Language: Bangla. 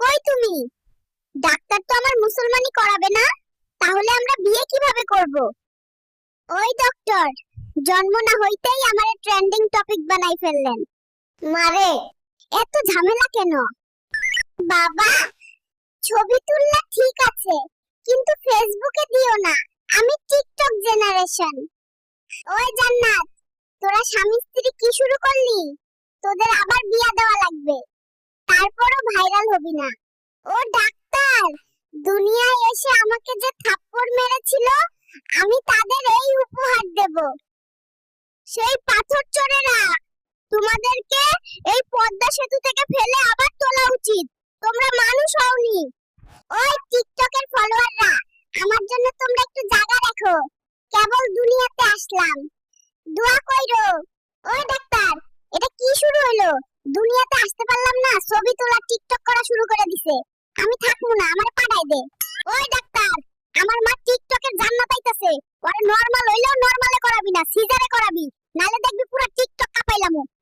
কই তুমি? ডাক্তার তো আমার মুসলমানি করাবে না, তাহলে আমরা বিয়ে কীভাবে করব? ওই ডক্টর জন্ম না হইতেই আমারে ট্রেন্ডিং টপিক বানাই ফেললেন। মারে, এত ঝামেলা কেন? বাবা, ছবি তুললে ঠিক আছে, কিন্তু ফেসবুকে দিও না, আমি টিকটক জেনারেশন ওই জান্নাত, তোরা স্বামী স্ত্রী কি শুরু করলি? তোদের আবার বিয়া দেওয়া লাগবে। হবি না। ও ডাক্তার, দুনিয়ায় এসে আমাকে যে থাপ্পড় মেরেছিল, আমি তাদের এই উপহার দেব। সেই পাথর চোরেরা, তোমাদেরকে এই পদ্মা সেতু থেকে ফেলে আবার তোলা উচিত। তোমরা মানুষ হওনি। ওই টিকটকের ফলোয়াররা আমার জন্য তোমরা একটু জায়গা রাখো। কেবল দুনিয়াতে আসলাম। দোয়া কইরো। ওই দুনিয়াতে আসতে পারলাম না, ছবি তোলা টিকটক করা শুরু করে দিছে। আমি থাকব না, আমার পাঠাই দে। ওই ডাক্তার, আমার মা টিকটকের জান্নাত আইতাছে। পরে নরমাল হইলেও নরমালে করাবি না সিজার